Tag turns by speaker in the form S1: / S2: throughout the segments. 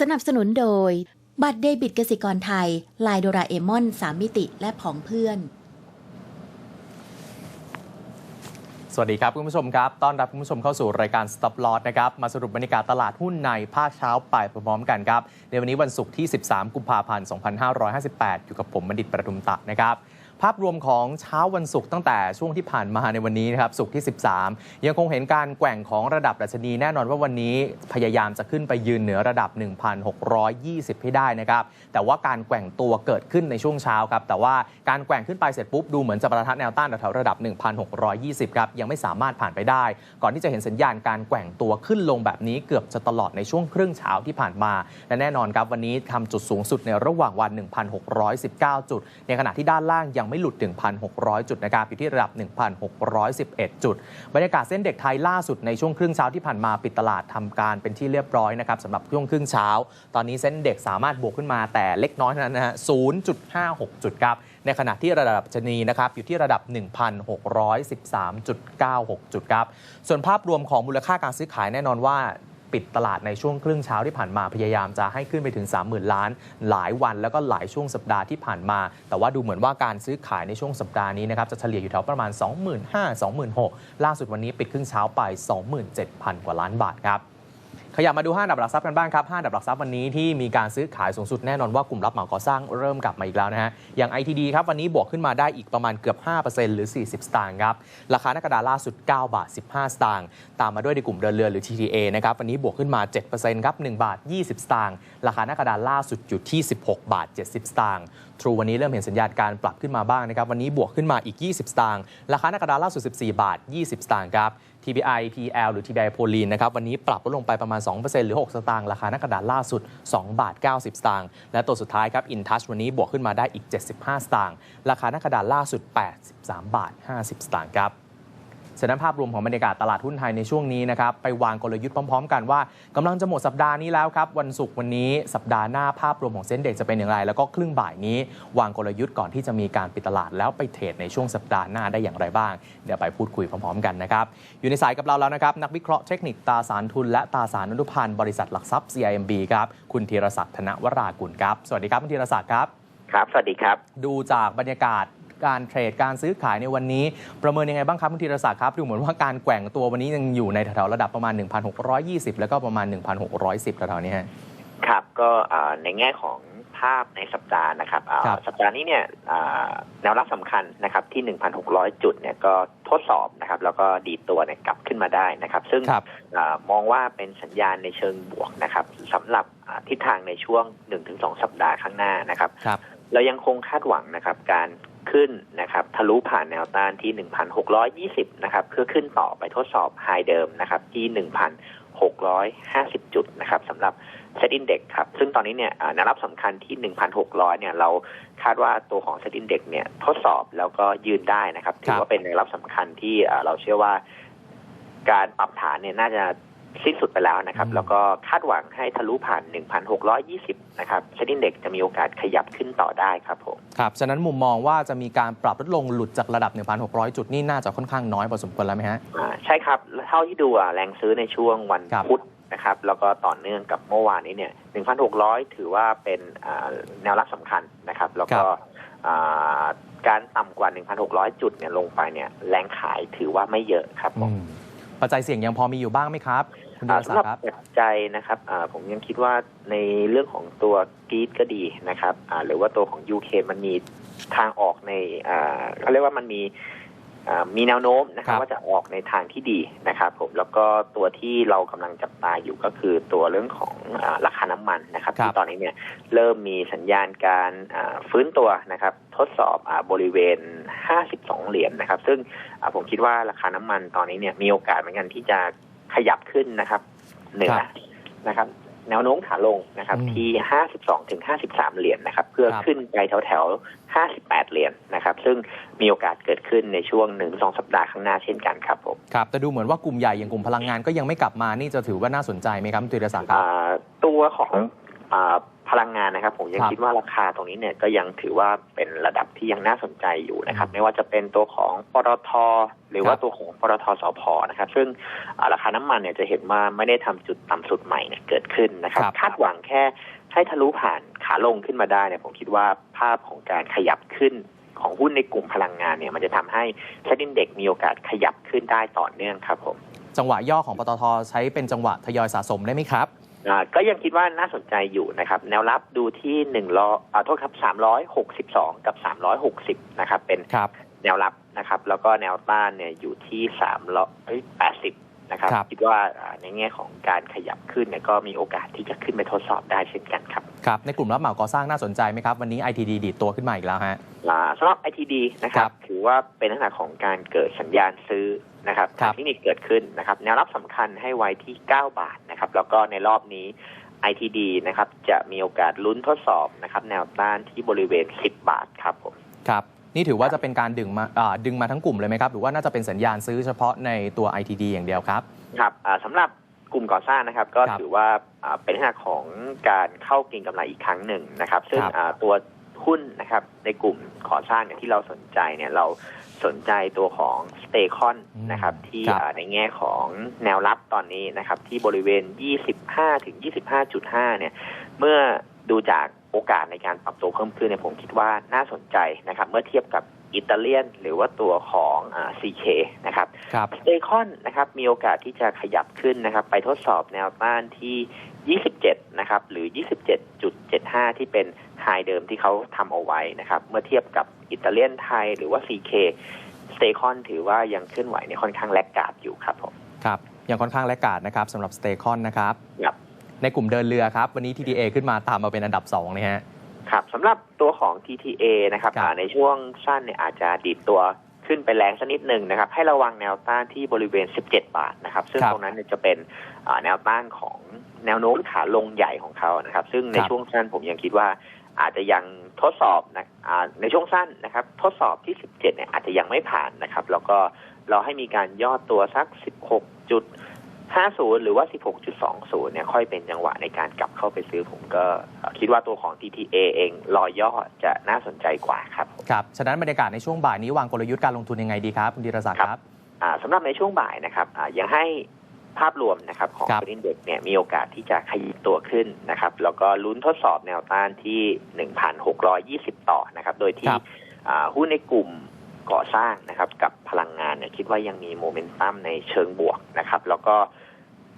S1: สนับสนุนโดย บัตรเดบิตกสิกรไทย ลายโดราเอมอน3มิติและผองเพื่อน
S2: สวัสดีครับ คุณผู้ชมครับ ต้อนรับคุณผู้ชมเข้าสู่รายการ Stop Loss นะครับ มาสรุปบรรยากาศตลาดหุ้นในภาคเช้าไปพร้อมๆกันครับ ในวันนี้วันศุกร์ที่ 13 กุมภาพันธ์ 2558 อยู่กับผมบัณฑิตประทุมตะนะครับ ภาพรวมของเช้าวันศุกร์ตั้งแต่ช่วงที่ผ่านมาในวันนี้นะครับศุกร์ที่ 13 ยังคงเห็นการแกว่งของระดับดัชนีแน่นอนว่าวันนี้พยายามจะขึ้นไปยืนเหนือระดับ 1,620 ให้ได้นะครับ แต่ว่าการแกว่งตัวเกิดขึ้นในช่วงเช้าครับ แต่ว่าการแกว่งขึ้นไปเสร็จปุ๊บดูเหมือนจะประทัดแนวต้านแถวระดับ 1,620 ครับ ยังไม่สามารถผ่านไปได้ ก่อนที่จะเห็นสัญญาณการแกว่งตัวขึ้นลงแบบนี้เกือบจะตลอดในช่วงครึ่งเช้าที่ผ่านมา และแน่นอนครับวันนี้ทำจุดสูงสุดในระหว่างวัน 1,619 จุด ในขณะที่ด้านล่างยังไม่หลุด 1,600 จุดนะครับอยู่ที่ระดับ 1,611 จุด บรรยากาศเส้นเด็กไทยล่าสุดในช่วงครึ่งเช้าที่ผ่านมาปิดตลาดทำการเป็นที่เรียบร้อยนะครับสำหรับช่วงครึ่งเช้า ตอนนี้เส้นเด็กสามารถบวกขึ้นมาแต่เล็กน้อยเท่านั้นนะฮะ0.56 จุดครับในขณะที่ระดับชนีนะครับอยู่ที่ระดับ 1,613.96 จุดครับส่วนภาพรวมของมูลค่าการซื้อขายแน่นอนว่า ปิดตลาดในช่วงครึ่งเช้าที่ผ่านมาพยายามจะให้ขึ้นไปถึง 30,000 ล้าน หลายวันแล้วก็หลายช่วงสัปดาห์ที่ผ่านมา แต่ว่าดูเหมือนว่าการซื้อขายในช่วงสัปดาห์นี้นะครับจะเฉลี่ยอยู่แถวประมาณ 25,000 26,000 ล่าสุดวันนี้ปิดครึ่งเช้าไป 27,000 กว่าล้านบาทครับ ขยับมาดู5อันดับหลักทรัพย์กันบ้างครับ5อันดับหลักทรัพย์วันนี้ที่มีการซื้อขายสูงสุดแน่นอนว่ากลุ่มรับเหมาก่อสร้างเริ่มกลับมาอีกแล้วนะฮะ อย่าง ITD ครับวันนี้บวกขึ้นมาได้อีกประมาณเกือบ 5%หรือ 40 สตางค์ครับ ราคาหน้ากระดาษล่าสุด 9 บาท 15 สตางค์ ตามมาด้วยในกลุ่มเดินเรือหรือ TTA นะครับวันนี้บวกขึ้นมา 7%ครับ 1 บาท 20 สตางค์ ราคาหน้ากระดาษล่าสุดอยู่ที่ 16 บาท 70 สตางค์ True วันนี้เริ่มเห็นสัญญาณการปรับขึ้นมาบ้างนะครับ วันนี้บวกขึ้นมาอีก 20 สตางค์ราคาหน้ากระดาษล่าสุด 14 บาท 20 สตางค์ครับ TBI PL หรือ TBI โพลีนนะครับวันนี้ปรับลดลงไปประมาณ 2%หรือ 6 สตางค์ราคาหน้ากระดาษล่าสุด 2 บาท 90 สตางค์และตัวสุดท้ายครับ InTouch วันนี้บวกขึ้นมาได้อีก 75 สตางค์ราคาหน้ากระดาษล่าสุด 83 บาท 50 สตางค์ครับ ฉะนั้นภาพรวมของบรรยากาศตลาดหุ้นไทยในช่วงนี้นะครับไปวางกลยุทธ์พร้อม ๆ กันว่ากำลังจะหมดสัปดาห์นี้แล้วครับวันศุกร์วันนี้สัปดาห์หน้าภาพรวมของเซ็นเด็กจะเป็นอย่างไร แล้วก็ครึ่งบ่ายนี้ วางกลยุทธ์ก่อนที่จะมีการปิดตลาดแล้วไปเทรดในช่วงสัปดาห์หน้าได้อย่างไรบ้าง เดี๋ยวไปพูดคุยพร้อม ๆ กันนะครับอยู่ในสายกับเราแล้วนะครับนักวิเคราะห์เทคนิคตราสารทุน และตราสารอนุพันธ์บริษัทหลักทรัพย์ CIMB ครับคุณธีรศักดิ์ธนวรากุลครับสวัสดีครับคุณธีรศักดิ์ครับ
S3: ครับ สวัสดีครับ
S2: ดูจากบรรยากาศ การเทรดการซื้อขายในวันนี้ ประเมินยังไงบ้างครับคุณธีรศักดิ์ครับดูเหมือนว่าการแกว่งตัววันนี้ยังอยู่ในแถวๆระดับประมาณ 1,620 แล้วก็ประมาณ 1,610แถวๆนี้ฮะ
S3: ครับก็อ่าในแง่ของภาพในสัปดาห์นะครับอ่า
S2: ครับ
S3: สัปดาห์นี้เนี่ยอ่าแนวรับสำคัญนะครับที่ 1,600 จุดเนี่ยก็ทดสอบนะครับแล้วก็ดีดตัวเนี่ยกลับขึ้นมาได้นะครับ ซึ่ง
S2: ครับ
S3: อามองว่าเป็นสัญญาณในเชิงบวกนะครับสำหรับอ่าทิศทางในช่วง 1-2 สัปดาห์ข้างหน้านะครับ
S2: ครับ
S3: เรายังคงคาดหวังนะครับการ ขึ้นนะครับทะลุผ่านแนวต้านที่ 1,620 นะครับเพื่อขึ้นต่อไปทดสอบไฮเดิมนะครับที่ 1,650 จุดนะครับสำหรับเซตอินเด็กครับ ซึ่งตอนนี้เนี่ยแนวรับสำคัญที่ 1,600 เนี่ย เราคาดว่าตัวของเซตอินเด็กเนี่ยทดสอบแล้วก็ยืนได้นะครับ ถือว่าเป็นแนวรับสำคัญที่เราเชื่อว่าการปรับฐานเนี่ยน่าจะ สิ้นสุดไปแล้วนะครับ
S2: อืม
S3: แล้วก็คาดหวังให้ทะลุผ่าน 1,620 นะครับเซตอินเด็กจะมีโอกาสขยับขึ้นต่อได้ครับผม
S2: ครับ ฉะนั้นมุมมองว่าจะมีการปรับลดลงหลุดจากระดับ 1,600 จุดนี่น่าจะค่อนข้างน้อยพอสมควรแล้วไหมฮะ
S3: อ่าใช่ครับ เท่าที่ดูอะแรงซื้อในช่วงวัน
S2: ครับ
S3: พุธนะครับ แล้วก็ต่อเนื่องกับเมื่อวานนี้เนี่ย 1,600 ถือว่าเป็นอ่าแนวรับสำคัญนะครับ แล้วก็อ่าการต่ำกว่า 1,600 จุดเนี่ยลงไปเนี่ยแรงขายถือว่าไม่เยอะครับผม
S2: อืม ปัจจัยเสี่ยงยังพอมีอยู่บ้างไหมครับ คุณ
S3: ดาสำหรับ
S2: ดิ์ครับ
S3: ปัจจัยนะครับผมยังคิดว่าในเรื่องของตัวกรีดก็ดีนะครับหรือว่าตัวของ UK มันมีทางออกในเขาเรียกว่ามันมี มีแนวโน้มนะครั
S2: ครับบ
S3: ว่าจะออกในทางที่ดีนะครับผมแล้วก็ตัวที่เรากำลังจับตาอยู่ก็คือตัวเรื่องของอาราคาน้ำมันนะครับ
S2: ครับ
S3: ที่ตอนนี้เนี่ยเริ่มมีสัญญาณการอ่าฟื้นตัวนะครับ ทดสอบอาบริเวณ 52 เหรียญนะครับ ซึ่งอ่าผมคิดว่าราคาน้ำมันตอนนี้เนี่ยมีโอกาสเหมือนกันที่จะขยับขึ้นนะครับเหนือ
S2: ครับ
S3: นะครับ แนวโน้มขาลงนะครับ
S2: อืม
S3: ที่52ถึง53เหรียญนะครับ เพื่อ
S2: ครับ
S3: ขึ้นไปแถวแถวๆ58เหรียญนะครับ ซึ่งมีโอกาสเกิดขึ้นในช่วงหนึ่งสองสัปดาห์ข้างหน้าเช่นกันครับผม
S2: ครับ แต่ดูเหมือนว่ากลุ่มใหญ่อย่างกลุ่มพลังงานก็ยังไม่กลับมานี่จะถือว่าน่าสนใจไหมครับคุณธีรศักดิ์ครับ
S3: อ่าตัวของอ่า พลังงานนะครับ ผมยัง
S2: ครับ
S3: คิดว่าราคาตรงนี้เนี่ยก็ยังถือว่าเป็นระดับที่ยังน่าสนใจอยู่นะครับ ไม่ว่าจะเป็นตัวของปตทหรือว่า
S2: ครับ
S3: ตัวของปตทสพนะครับ ซึ่งอ่าราคาน้ำมันเนี่ยจะเห็นว่าไม่ได้ทำจุดต่ำสุดใหม่เนี่ยเกิดขึ้นนะครับ
S2: ครับ
S3: คาดหวังแค่ให้ทะลุผ่านขาลงขึ้นมาได้เนี่ยผมคิดว่าภาพของการขยับขึ้นของหุ้นในกลุ่มพลังงานเนี่ย มันจะทำให้เซ็นดินเด็กมีโอกาสขยับขึ้นได้ต่อเนื่องครับผม
S2: จังหวะย่อของปตทใช้เป็นจังหวะทยอยสะสมได้ไหมครับ
S3: อ่า ก็ยังคิดว่าน่าสนใจอยู่นะครับ แนวรับดูที่หนึ่งร้อยอ่าโทษครับสามร้อยหกสิบสองกับสามร้อยหกสิบนะครับ เป็น
S2: ครับ
S3: แนวรับนะครับ แล้วก็แนวต้านเนี่ยอยู่ที่สามร้อยแปดสิบนะครับ
S2: ครับ
S3: คิดว่าอ่าในแง่ของการขยับขึ้นเนี่ยก็มีโอกาสที่จะขึ้นไปทดสอบได้เช่นกันครับ
S2: ครับ ในกลุ่มรับเหมาก่อสร้างน่าสนใจไหมครับ วันนี้ ITD ดีดตัวขึ้นมาอีกแล้วฮะ
S3: อ่าสำหรับ ITD นะครั
S2: ครับบ
S3: ถือ ว่าเป็นลักษณะของการเกิดสัญญาณซื้อนะครับ
S2: ครับ
S3: ทางเทคนิคเกิดขึ้นนะครับ แนวรับสำคัญให้ไว้ที่ 9 บาทนะครับ แล้วก็ในรอบนี้ ITD นะครับ จะมีโอกาสลุ้นทดสอบนะครับ แนวต้านที่บริเวณ 10 บาทครับผม
S2: ครับ นี่ถือว่าจะเป็นการดึงมาอ่าดึงมาทั้งกลุ่มเลยไหมครับ หรือว่าน่าจะเป็นสัญญาณซื้อเฉพาะในตัว ITD อย่างเดียวครับ
S3: ครับอ่าสำหรับกลุ่มก่อสร้างนะครับ ก็
S2: ครับ
S3: ถือว่าอ่าเป็นลักษณะของการเข้าเก็งกำไรอีกครั้งหนึ่งนะครับ ซึ่ง
S2: ครับ
S3: อ่าตัว หุ้นนะครับ ในกลุ่มก่อสร้างเนี่ยที่เราสนใจเนี่ยเราสนใจตัวของสเตคอนนะครับ ที่
S2: ครับ
S3: อ่าในแง่ของแนวรับตอนนี้นะครับ ที่บริเวณ 25 ถึง 25.5 เนี่ย เมื่อดูจากโอกาสในการปรับตัวเพิ่มขึ้นเนี่ยผมคิดว่าน่าสนใจนะครับ เมื่อเทียบกับอิตาเลียน หรือว่าตัวของอ่า CK นะครับ
S2: ครับ
S3: สเตคอนนะครับ มีโอกาสที่จะขยับขึ้นนะครับ ไปทดสอบแนวต้านที่ 27 นะครับ หรือ 27.75 ที่เป็น ไฮเดิมที่เขาทำเอาไว้นะครับ เมื่อเทียบกับอิตาเลียนไทยหรือว่า CK สเตคอนถือว่ายังเคลื่อนไหวในค่อนข้างแลกกาดอยู่ครับผม
S2: ครับยังค่อนข้างแลกกาดนะครับสำหรับ s t a y c o n นะครับ
S3: ครับ
S2: ในกลุ่มเดินเรือครับ วันนี้ TTA ขึ้นมาตามมาเป็นอันดับ2นะฮะ
S3: ครับสำหรับตัวของ TTA นะครับ
S2: ครับ
S3: อ่าในช่วงสั้นเนี่ยอาจจะดีดตัวขึ้นไปแรงสักนิดหนึ่งนะครับ ให้ระวังแนวต้านที่บริเวณ 17 บาทนะครับ ซึ่ง
S2: ครับ
S3: ตรงนั้นเนี่ยจะเป็นอ่าแนวต้านของแนวโน้มขาลงใหญ่ของเขานะครับ ซึ่งใน
S2: ครับ
S3: ช่วงสั้นผมยังคิดว่า อาจจะยังทดสอบนะอ่าในช่วงสั้นนะครับ ทดสอบที่ 17 เนี่ยอาจจะยังไม่ผ่านนะครับ แล้วก็เราให้มีการย่อตัวสัก 16 จุด 50 หรือว่า 16.20 เนี่ยค่อยเป็นจังหวะในการกลับเข้าไปซื้อผมก็เอ่อคิดว่าตัวของ TTA เองรอยย่อจะน่าสนใจกว่าครับ
S2: ครับ ฉะนั้นบรรยากาศในช่วงบ่ายนี้วางกลยุทธ์การลงทุนยังไงดีครับ คุณธีรศักดิ์ครับ
S3: อ่าสำหรับในช่วงบ่ายนะครับอ่ายังให้ ภาพรวมนะครับของ
S2: ครับ
S3: ตัวอินเด็กเนี่ยมีโอกาสที่จะขยิบตัวขึ้นนะครับแล้วก็ลุ้นทดสอบแนวต้านที่ 1,620 ต่อนะครับ โดยที่
S2: ครับ
S3: อ่าหุ้นในกลุ่มก่อสร้างนะครับ กับพลังงานเนี่ยคิดว่ายังมีโมเมนตัมในเชิงบวกนะครับ แล้วก็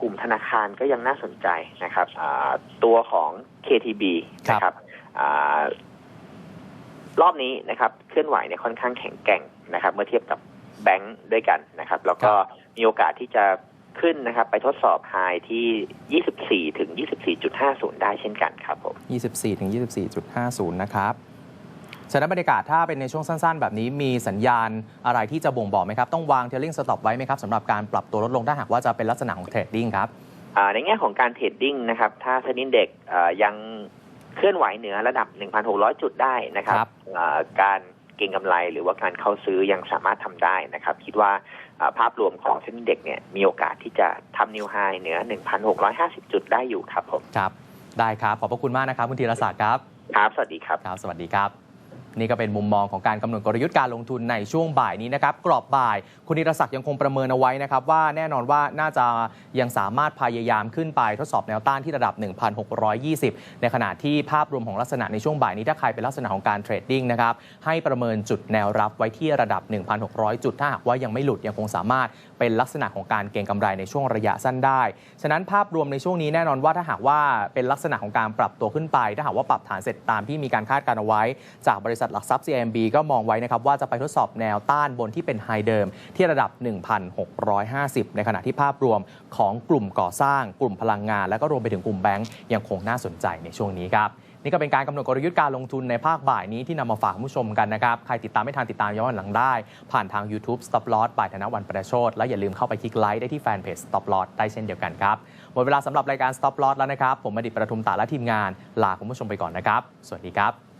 S3: กลุ่มธนาคารก็ยังน่าสนใจนะครับอ่าตัวของ KTB นะครับอ่ารอบนี้นะครับเคลื่อนไหวเนี่ยค่อนข้างแข็งแกร่งนะครับ เมื่อเทียบกับแบงค์ด้วยกันนะครับ แล้วก็มีโอกาสที่จะ ขึ้นนะครับ ไปทดสอบไฮที่ 24 ถึง 24.50 ได้เช่นกันครับผม
S2: 24 ถึง 24.50 นะครับฉะนั้นบรรยากาศถ้าเป็นในช่วงสั้นๆ แบบนี้มีสัญญาณอะไรที่จะบ่งบอกไหมครับ ต้องวางเทลลิงสต็อปไว้ไหมครับสำหรับการปรับตัวลดลงถ้าหากว่าจะเป็นลักษณะของเทรดดิ้งครับ
S3: อ่าในแง่ของการเทรดดิ้งนะครับ ถ้าเซ็นดินเด็กยังเคลื่อนไหวเหนือระดับ 1,600 จุดได้นะครับ
S2: ครับ
S3: อ่าการเก็งกำไร หรือว่าการเข้าซื้อยังสามารถทำได้นะครับ คิดว่าอ่าภาพรวมของเซ็นดินเด็กเนี่ยมีโอกาสที่จะทำนิวไฮเหนือ 1,650 จุดได้อยู่ครับผม
S2: ครับ ได้ครับ ขอบพระคุณมากนะครับ คุณธีรศักดิ์ครับ
S3: ครับ สวัสดีครับ
S2: ครับ สวัสดีครับ นี่ก็เป็นมุมมองของการกำหนดกลยุทธ์การลงทุนในช่วงบ่ายนี้นะครับกรอบบ่าย คุณธีรศักดิ์ยังคงประเมินเอาไว้นะครับว่าแน่นอนว่าน่าจะยังสามารถพยายามขึ้นไปทดสอบแนวต้านที่ระดับ 1,620 ในขณะที่ภาพรวมของลักษณะในช่วงบ่ายนี้ถ้าใครเป็นลักษณะของการเทรดดิ้งนะครับให้ประเมินจุดแนวรับไว้ที่ระดับ 1,600 จุดถ้าหากว่ายังไม่หลุดยังคงสามารถเป็นลักษณะของการเก็งกำไรในช่วงระยะสั้นได้ ฉะนั้นภาพรวมในช่วงนี้แน่นอนว่าถ้าหากว่าเป็นลักษณะของการปรับตัวขึ้นไป ถ้าหากว่าปรับฐานเสร็จตามที่มีการคาดการเอาไว้จากบริษัทหลักทรัพย์ CMB ก็มองไว้นะครับว่าจะไปทดสอบแนวต้านบนที่เป็นไฮเดิม ที่ระดับ 1,650 ในขณะที่ภาพรวมของกลุ่มก่อสร้าง กลุ่มพลังงาน และก็รวมไปถึงกลุ่มแบงก์ยังคงน่าสนใจในช่วงนี้ครับนี่ก็เป็นการกำหนดกลยุทธ์การลงทุนในภาคบ่ายนี้ที่นำมาฝากผู้ชมกันนะครับ ใครติดตามไม่ทันติดตามย้อนหลังได้ ผ่านทาง YouTube Stop Loss บ่ายธนวันประโชดและอย่าลืมเข้าไปคลิกไลค์ได้ที่แฟนเพจ Stop Loss ได้เช่นเดียวกันครับ หมดเวลาสำหรับรายการ Stop Loss แล้วนะครับ ผมมดิตประทุมตาและทีมงาน ลาคุณผู้ชมไปก่อนนะครับ สวัสดีครับ